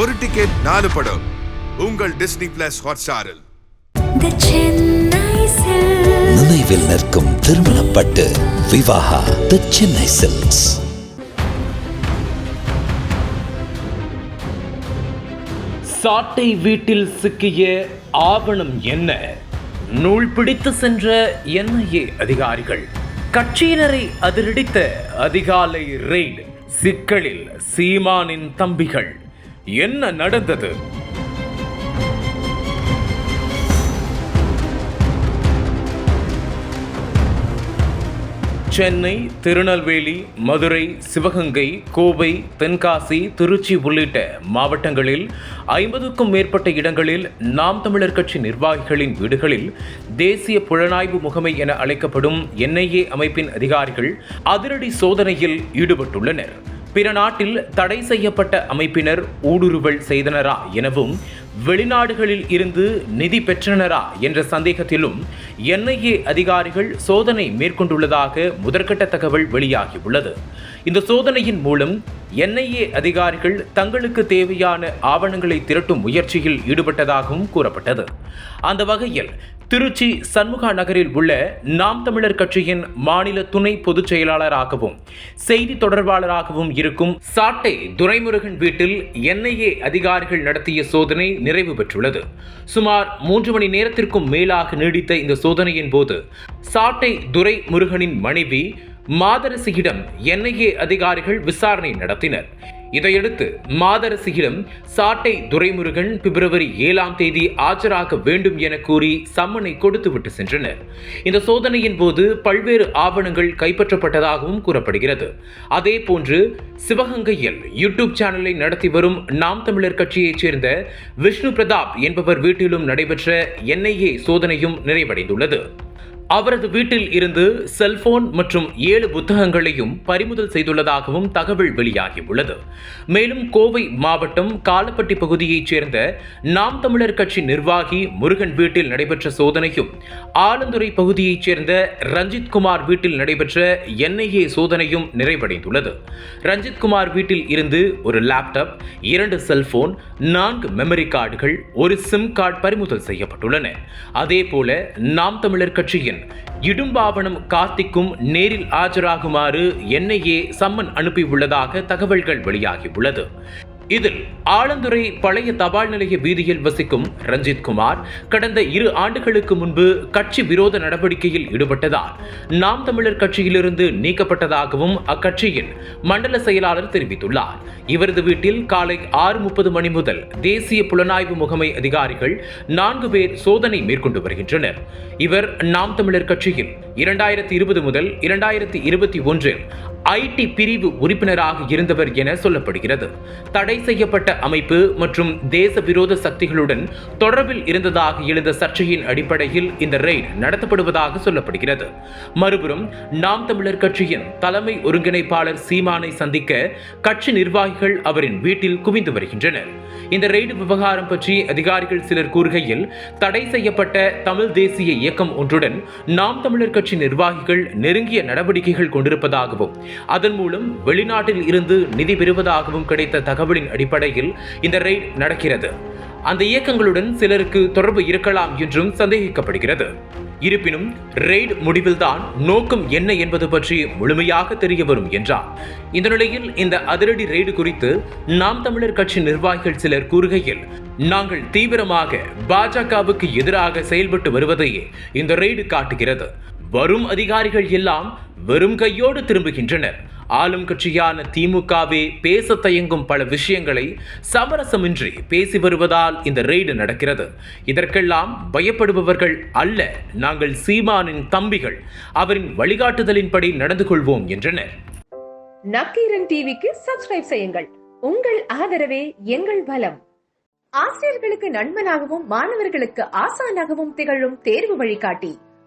ஒரு டிக்கெட் நாலு படம். உங்கள் டிஸ்னி பிளஸ் ஹாட்ஸ்டாரில். நினைவில் நிற்கும் திருமணப்பட்டு விவாகா தி சென்னை சில்க்ஸ் சாட்டை வீட்டில் சிக்கிய ஆவணம் என்ன? நூல் பிடித்து சென்ற என்ஐஏ அதிகாரிகள் கட்சியினரை அதிரடித்த அதிகாலை ரெய்டு சிக்கலில் சீமானின் தம்பிகள். என்ன நடந்தது? சென்னை திருநெல்வேலி மதுரை சிவகங்கை கோவை தென்காசி திருச்சி உள்ளிட்ட மாவட்டங்களில் ஐம்பதுக்கும் மேற்பட்ட இடங்களில் நாம் தமிழர் கட்சி நிர்வாகிகளின் வீடுகளில் தேசிய புலனாய்வு முகமை என அழைக்கப்படும் என்ஐஏ அமைப்பின் அதிகாரிகள் அதிரடி சோதனையில் ஈடுபட்டுள்ளனர். பிற நாட்டில் தடை செய்யப்பட்ட அமைப்பினர் ஊடுருவல் செய்தனரா எனவும் வெளிநாடுகளில் இருந்து நிதி பெற்றனரா என்ற சந்தேகத்திலும் என்ஐஏ அதிகாரிகள் சோதனை மேற்கொண்டுள்ளதாக முதற்கட்ட தகவல் வெளியாகியுள்ளது. இந்த சோதனையின் மூலம் என்ஐஏ அதிகாரிகள் தங்களுக்கு தேவையான ஆவணங்களை திரட்டும் முயற்சியில் ஈடுபட்டதாகவும் கூறப்பட்டது. அந்த வகையில் திருச்சி சண்முகா நகரில் உள்ள நாம் தமிழர் கட்சியின் மாநில துணை பொதுச் செயலாளராகவும் செய்தி தொடர்பாளராகவும் இருக்கும் சாட்டை துரைமுருகன் வீட்டில் என்ஐஏ அதிகாரிகள் நடத்திய சோதனை நிறைவு பெற்றுள்ளது. சுமார் மூன்று மணி நேரத்திற்கும் மேலாக நீடித்த இந்த சோதனையின் போது சாட்டை துரைமுருகனின் மனைவி மாதரசியிடம் என்ஐஏ அதிகாரிகள் விசாரணை நடத்தினர். இதையடுத்து மாதரசியிடம் சாட்டை துரைமுருகன் பிப்ரவரி ஏழாம் தேதி ஆஜராக வேண்டும் என கூறி சம்மனை கொடுத்துவிட்டு சென்றனர். இந்த சோதனையின் போது பல்வேறு ஆவணங்கள் கைப்பற்றப்பட்டதாகவும் கூறப்படுகிறது. அதே போன்று சிவகங்கையில் யூடியூப் சேனலை நடத்தி வரும் நாம் தமிழர் கட்சியைச் சேர்ந்த விஷ்ணு பிரதாப் என்பவர் வீட்டிலும் நடைபெற்ற என்ஐஏ சோதனையும் நிறைவடைந்துள்ளது. அவரது வீட்டில் இருந்து செல்போன் மற்றும் ஏழு புத்தகங்களையும் பறிமுதல் செய்துள்ளதாகவும் தகவல் வெளியாகியுள்ளது. மேலும் கோவை மாவட்டம் காலப்பட்டி பகுதியைச் சேர்ந்த நாம் தமிழர் கட்சி நிர்வாகி முருகன் வீட்டில் நடைபெற்ற சோதனையும் ஆலந்துறை பகுதியைச் சேர்ந்த ரஞ்சித் குமார் வீட்டில் நடைபெற்ற என்ஐஏ சோதனையும் நிறைவடைந்துள்ளது. ரஞ்சித் குமார் வீட்டில் இருந்து ஒரு லேப்டாப் இரண்டு செல்போன் நான்கு மெமரி கார்டுகள் ஒரு சிம் கார்டு பறிமுதல் செய்யப்பட்டுள்ளன. அதேபோல நாம் தமிழர் கட்சியின் இடும்பாவனம் கார்த்திக்கும் நேரில் ஆஜராகுமாறு என்ஐஏ சம்மன் அனுப்பியுள்ளதாக தகவல்கள் வெளியாகியுள்ளது. இதில் ஆலந்துறை பழைய தபால் நிலைய வீதியில் வசிக்கும் ரஞ்சித் குமார் கடந்த இரு ஆண்டுகளுக்கு முன்பு கட்சி விரோத நடவடிக்கையில் ஈடுபட்டதால் நாம் தமிழர் கட்சியிலிருந்து நீக்கப்பட்டதாகவும் அக்கட்சியின் மண்டல செயலாளர் தெரிவித்துள்ளார். இவரது வீட்டில் காலை ஆறு முப்பது மணி முதல் தேசிய புலனாய்வு முகமை அதிகாரிகள் நான்கு பேர் சோதனை மேற்கொண்டு வருகின்றனர். இவர் நாம் தமிழர் கட்சியில் இரண்டாயிரத்தி இருபது முதல் இரண்டாயிரத்தி இருபத்தி ஒன்றில் ஐடி பிரிவு உறுப்பினராக இருந்தவர் என சொல்லப்படுகிறது. தடை செய்யப்பட்ட அமைப்பு மற்றும் தேச விரோத சக்திகளுடன் தொடர்பில் இருந்ததாக எழுந்த சர்ச்சையின் அடிப்படையில் இந்த ரெய்டு நடத்தப்படுவதாக சொல்லப்படுகிறது. மறுபுறம் நாம் தமிழர் கட்சியின் தலைமை ஒருங்கிணைப்பாளர் சீமானை சந்திக்க கட்சி நிர்வாகிகள் அவரின் வீட்டில் குவிந்து வருகின்றனர். இந்த ரெய்டு விவகாரம் பற்றி அதிகாரிகள் சிலர் கூறுகையில் தடை செய்யப்பட்ட தமிழ் தேசிய இயக்கம் ஒன்றுடன் நாம் தமிழர் கட்சி நிர்வாகிகள் நெருங்கிய நடவடிக்கைகள் கொண்டிருப்பதாகவும் அதன் மூலம் வெளிநாட்டில் இருந்து நிதி பெறுவதாகவும் கிடைத்த தகவலின் அடிப்படையில் இந்த ரெய்ட் நடக்கிறது. அந்த இயக்கங்களுடன் சிலருக்கு தொடர்பு இருக்கலாம் என்றும் சந்தேகிக்கப்படுகிறது. இருப்பினும் ரெய்டு முடிவில்தான் நோக்கம் என்ன என்பது பற்றி முழுமையாக தெரிய வரும் என்றார். இந்த நிலையில் இந்த அதிரடி ரெய்டு குறித்து நாம் தமிழர் கட்சி நிர்வாகிகள் சிலர் கூறுகையில் நாங்கள் தீவிரமாக பாஜகவுக்கு எதிராக செயல்பட்டு வருவதையே இந்த ரெய்டு காட்டுகிறது. வரும் அதிகாரிகள் எல்லாம் வெறும் கையோடு திரும்புகின்றனர். ஆளும் கட்சியான திமுகவே பேச தயங்கும் பல விஷயங்களை சமரசமின்றி பேசி வருவதால் இந்த ரெய்டு நடக்கிறது. இதற்கெல்லாம் பயப்படுபவர்கள் அல்ல நாங்கள் சீமானின் தம்பிகள். அவரின் வழிகாட்டுதலின்படி நடந்து கொள்வோம் என்றனர். நக்கீரன் டிவிக்கு சப்ஸ்கிரைப் செய்யுங்கள். உங்கள் ஆதரவே எங்கள் பலம் ஆசிரியர்களுக்கு நண்பனாகவும் மாணவர்களுக்கு ஆசானாகவும் திகழும் தேர்வு வழிகாட்டி.